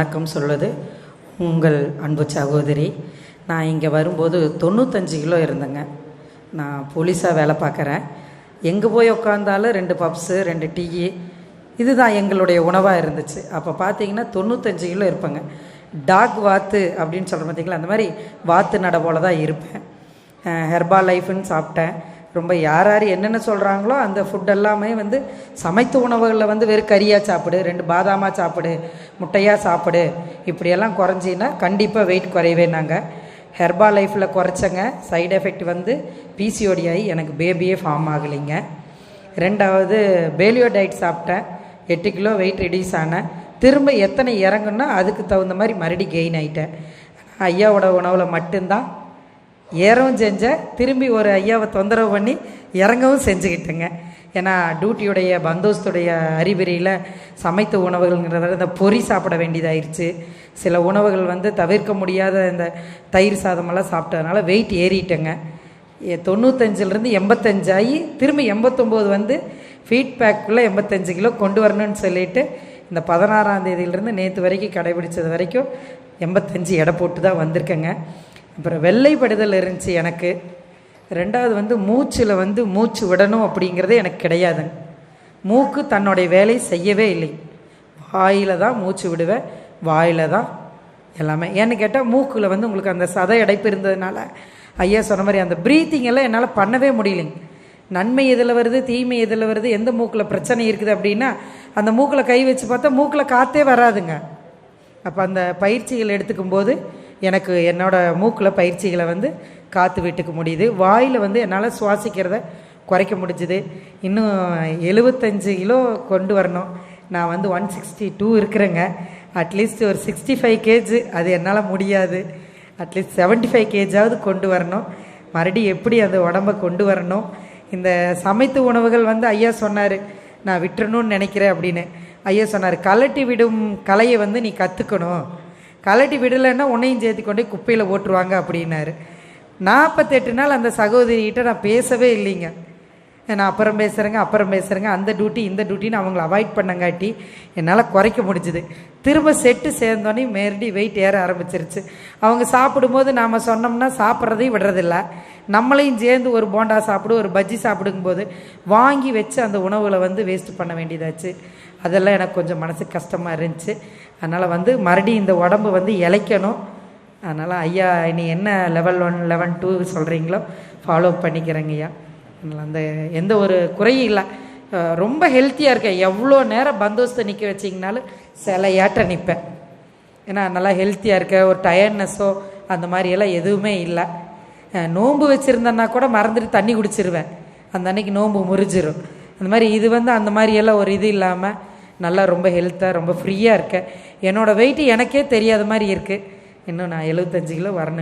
வணக்கம் சொல்வது உங்கள் அன்பு சகோதரி நான் இங்கே வரும்போது தொண்ணூத்தஞ்சு கிலோ இருந்தேங்க. நான் போலீஸாக வேலை பார்க்குறேன். எங்கே போய் உக்காந்தாலும் ரெண்டு பப்ஸு ரெண்டு டீ இதுதான் எங்களுடைய உணவாக இருந்துச்சு. அப்போ பார்த்தீங்கன்னா தொண்ணூத்தஞ்சு கிலோ இருப்பேங்க. டாக் வாத்து அப்படின்னு சொல்கிற பார்த்தீங்களா அந்த மாதிரி வாத்து நட போல தான் இருப்பேன் ஹெர்பா லைஃப்னு சாப்பிட்டேன். ரொம்ப யார் யார் என்னென்ன சொல்கிறாங்களோ அந்த ஃபுட் எல்லாமே வந்து சமைத்த உணவுகளில் வந்து வெறும் கறியாக சாப்பிடு ரெண்டு பாதாமாக சாப்பிடு முட்டையாக சாப்பிடு. இப்படியெல்லாம் குறைஞ்சின்னா கண்டிப்பாக வெயிட் குறையவே நாங்கள் ஹெர்பா லைஃப்பில் குறைச்சங்க. சைடு எஃபெக்ட் வந்து பிசிஓடி ஆகி எனக்கு பேபியே ஃபார்ம் ஆகலைங்க. ரெண்டாவது பேலியோ டயட் சாப்பிட்டேன். எட்டு கிலோ வெயிட் ரெடியூஸ் ஆனேன். திரும்ப எத்தனை இறங்குன்னா அதுக்கு தகுந்த மாதிரி மறுபடி கெயின் ஆகிட்டேன் ஐயாவோட உணவில் மட்டும்தான் ஏறவும் செஞ்சேன் திரும்பி ஒரு ஐயாவை தொந்தரவு பண்ணி இறங்கவும் செஞ்சுக்கிட்டேங்க. ஏன்னா டியூட்டியுடைய பந்தோஸ்துடைய அறிகுறியில் சமைத்த உணவுகள்ங்கிறத இந்த பொறி சாப்பிட வேண்டியதாயிருச்சு. சில உணவுகள் வந்து தவிர்க்க முடியாத இந்த தயிர் சாதமெல்லாம் சாப்பிட்டதுனால வெயிட் ஏறிட்டேங்க. எ- தொண்ணூத்தஞ்சிலிருந்து எண்பத்தஞ்சாகி திரும்பி எண்பத்தொம்போது வந்து ஃபீட்பேக்குள்ளே எண்பத்தஞ்சு கிலோ கொண்டு வரணும்னு சொல்லிட்டு இந்த பதினாறாம் தேதியிலேருந்து நேற்று வரைக்கும் கடைபிடிச்சது வரைக்கும் எண்பத்தஞ்சு எடை போட்டு தான் வந்திருக்கேங்க. அப்புறம் வெள்ளைப்படுதல் இருந்துச்சு எனக்கு. ரெண்டாவது வந்து மூச்சில் வந்து மூச்சு விடணும் அப்படிங்கிறதே எனக்கு கிடையாதுங்க மூக்கு தன்னுடைய வேலையை செய்யவே இல்லை. வாயில் தான் மூச்சு விடுவேன் வாயில் தான் எல்லாமே. ஏன்னு கேட்டால் மூக்கில் வந்து உங்களுக்கு அந்த சத அடைப்பு இருந்ததுனால ஐயா சொன்ன மாதிரி அந்த ப்ரீத்திங் எல்லாம் என்னால் பண்ணவே முடியலைங்க நன்மை எதில் வருது தீமை எதில் வருது எந்த மூக்கில் பிரச்சனை இருக்குது அப்படின்னா அந்த மூக்கில் கை வச்சு பார்த்தா மூக்கில் காற்றே வராதுங்க. அப்போ அந்த பயிற்சிகள் எடுத்துக்கும் போது எனக்கு என்னோட மூக்கில் பயிற்சிகளை வந்து காற்று விட்டுக்க முடியுது. வாயில் வந்து என்னால் சுவாசிக்கிறத குறைக்க முடிஞ்சுது. இன்னும் எழுபத்தஞ்சு கிலோ கொண்டு வரணும். நான் வந்து ஒன் சிக்ஸ்டி டூ இருக்கிறேங்க அட்லீஸ்ட் ஒரு சிக்ஸ்டி ஃபைவ் கேஜ் அது என்னால் முடியாது. அட்லீஸ்ட் செவன்ட்டி ஃபைவ் கேஜாவது கொண்டு வரணும். மறுபடியும் எப்படி அந்த உடம்ப கொண்டு வரணும்? இந்த சமைத்த உணவுகள் வந்து ஐயா சொன்னார். நான் விட்டுறணும்னு நினைக்கிறேன் அப்படின்னு. ஐயா சொன்னார் கலட்டி விடும் கலையை வந்து நீ கற்றுக்கணும் கலட்டி விடலைன்னா உன்னையும் சேர்த்து கொண்டு குப்பையில் ஓட்டுருவாங்க அப்படின்னாரு. நாற்பத்தெட்டு நாள் அந்த சகோதரிகிட்ட நான் பேசவே இல்லைங்க. நான் அப்புறம் பேசுகிறேங்க அப்புறம் பேசுகிறேங்க அந்த டியூட்டி இந்த டியூட்டின்னு அவங்கள அவாய்ட் பண்ணங்காட்டி என்னால் குறைக்க முடிஞ்சுது. திரும்ப செட்டு சேர்ந்தோன்னே மேரடி வெயிட் ஏற ஆரம்பிச்சிருச்சு. அவங்க சாப்பிடும்போது நாம் சொன்னோம்னா சாப்பிட்றதையும் விடுறதில்ல. நம்மளையும் சேர்ந்து ஒரு போண்டா சாப்பிடு ஒரு பஜ்ஜி சாப்பிடுங்கும்போது வாங்கி வச்சு அந்த உணவுகளை வந்து வேஸ்ட் பண்ண வேண்டியதாச்சு. அதெல்லாம் எனக்கு கொஞ்சம் மனசு கஷ்டமாக இருந்துச்சு. அதனால் வந்து மறுபடியும் இந்த உடம்பு வந்து இளைக்கணும் அதனால் ஐயா இனி என்ன லெவல் ஒன் லெவன் டூ சொல்கிறீங்களோ ஃபாலோ பண்ணிக்கிறேங்க ஐயா. அந்த எந்த ஒரு குறையும் இல்லை. ரொம்ப ஹெல்த்தியாக இருக்கேன். எவ்வளோ நேரம் பந்தோஸ்தை நிற்க வச்சிங்கனாலும் சிலையாட்ட நிற்பேன் ஏன்னா நல்லா ஹெல்த்தியாக இருக்க ஒரு டயர்ட்னஸோ அந்த மாதிரியெல்லாம் எதுவுமே இல்லை. நோன்பு வச்சுருந்தேன்னா கூட மறந்துட்டு தண்ணி குடிச்சிருவேன். அந்த அன்னைக்கு நோன்பு முறிஞ்சிரும். அந்த மாதிரி இது வந்து அந்த மாதிரியெல்லாம் ஒரு இது இல்லாமல் நல்லா ரொம்ப ஹெல்த்தாக ரொம்ப ஃப்ரீயாக இருக்கேன். என்னோடய வெயிட்டு எனக்கே தெரியாத மாதிரி இருக்குது இன்னும் நான் எழுபத்தஞ்சு கிலோ வரணுங்க.